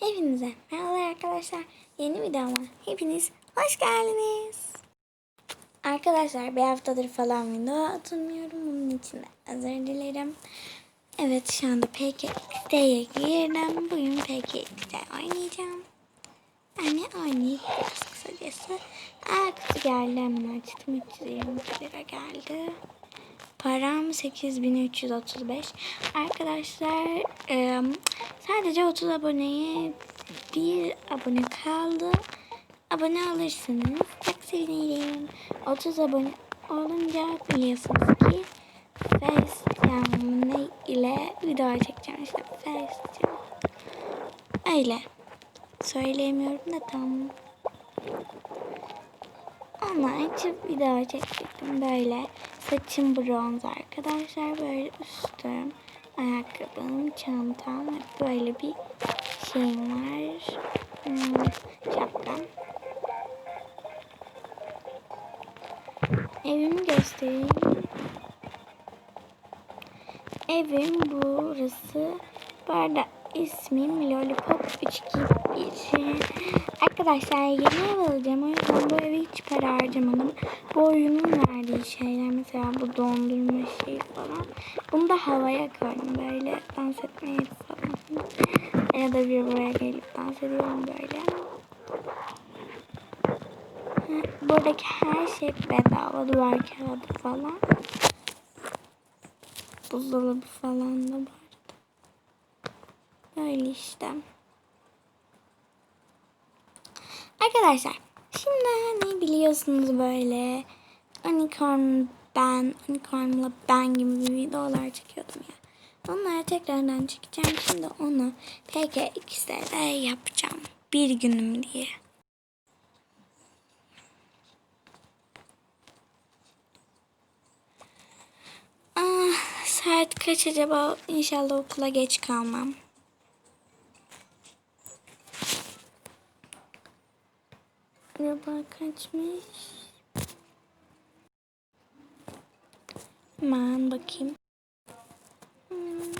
Hepinize merhaba arkadaşlar. Yeni videoma hepiniz hoş geldiniz. Arkadaşlar bir haftadır falan video atılmıyorum. Bunun için de özür dilerim. Evet şu anda PKX'ye girdim. Bugün PKX'de oynayacağım. Yani oynayıp biraz kısacası. Aa kutu geldi hemen açtım. 322 lira geldi. Param 8335. Arkadaşlar e, sadece 30 aboneye bir abone kaldı. Abone alırsınız. Çok sevinirim. 30 abone olunca biliyorsunuz ki FaceTime ile video çekeceğim işte FaceTime. Öyle. Söyleyemiyorum da tam. Onu açıp video çekecektim böyle. Saçım bronz arkadaşlar. Böyle üstüm, ayakkabım, çantam böyle bir şeyim var. Hmm, şapkam. Evimi göstereyim. Evim burası. Bu arada ismim Lollipop 321. Arkadaşlar yeni ev alacağım. O yüzden bu eve hiç para harcamadım. Bu oyunun verdiği şeyler mesela bu dondurma şey falan. Bunu da havaya koydum böyle dans etmeye falan. Ya da bir buraya gelip dans ediyorum böyle. Buradaki her şey bedava. Duvar kağıdı falan. Buzdolabı falan da var. Böyle işte. Arkadaşlar şimdi hani biliyorsunuz böyle unicorn ben, unicornla ben gibi videolar çekiyordum ya. Onları tekrardan çekeceğim. Şimdi onu PKX'de yapacağım. Bir günüm diye. Ah, saat kaç acaba? İnşallah okula geç kalmam. Acaba kaçmış? Hemen bakayım. Hmm.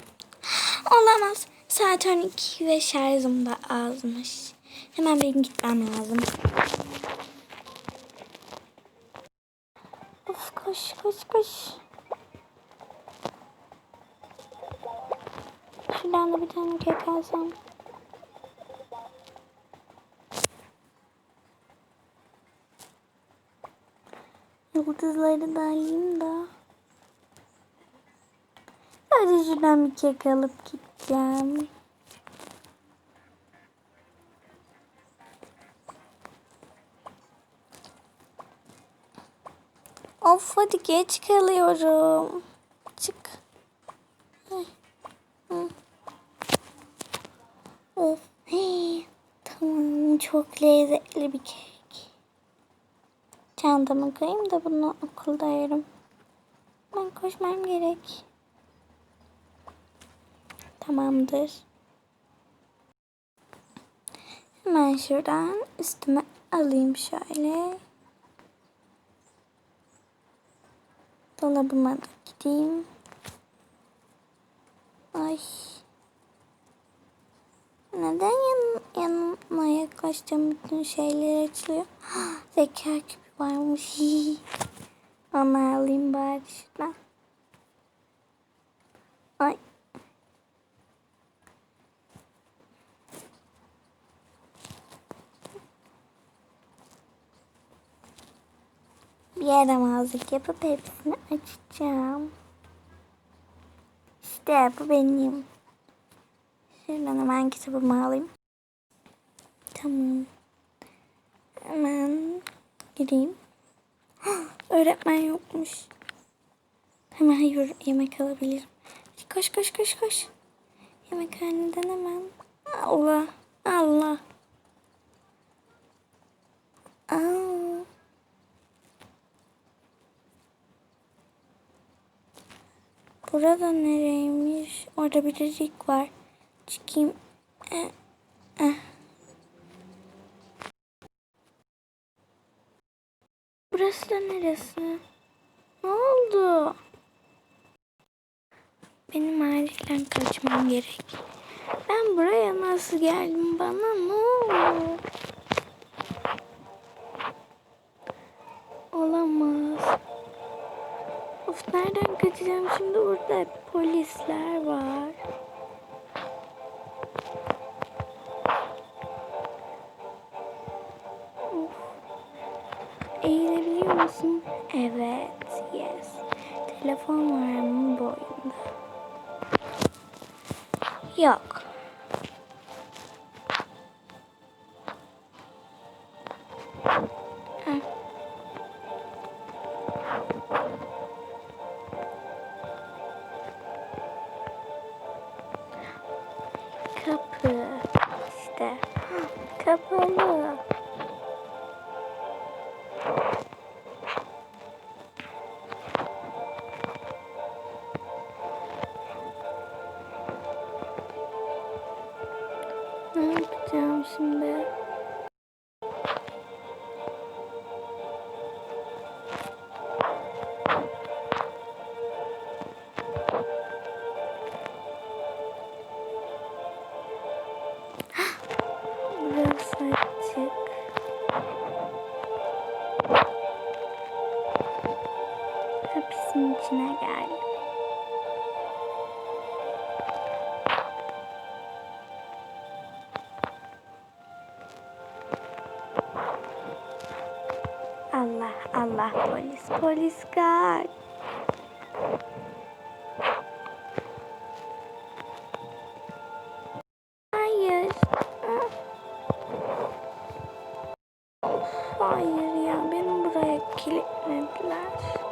Olamaz. Saat 12 ve şarjım da azmış. Hemen benim gitmem lazım. Of koş koş koş. Şuradan da bir tane kek alsam. Yıldızları da alayım da. Sadece şuradan bir kek alıp gideceğim. Of hadi geç kalıyorum. Çık. Of. Hey. Tamam çok lezzetli bir kek. Çantamı koyayım da bunu okulda yerim. Ben koşmam gerek. Tamamdır. Hemen şuradan üstüme alayım şöyle. Dolabıma da gideyim. Ay. Neden yan, yanıma yaklaşacağım bütün şeyler açılıyor. Zeka küpü varmış. Ama alayım bari şuradan. Ay. Bir yaramazlık yapıp hepsini açacağım. İşte bu benim. Şuradan hemen kitabımı alayım. Tamam. Hemen gireyim. Öğretmen yokmuş. Hemen yürü, yemek alabilirim. Koş koş koş koş. Yemekhaneden hemen. Allah. Allah. Aa. Burada nereymiş? Orada bir delik var. Çıkayım. Eh, Burası da neresi? Ne oldu? Benim acilen kaçmam gerek. Ben buraya nasıl geldim? Bana ne oldu? Olamaz. Of nereden kaçacağım? Şimdi burada polisler var. Eğilebiliyor musun? Evet, yes. Telefon var mı bu oyunda? Yok. Kapı. İşte. Kapalı. Ne yapacağım şimdi? Burası açık. Hapisin içine geldim. Polis kaç. Hayır. Hayır ya beni buraya kilitlediler.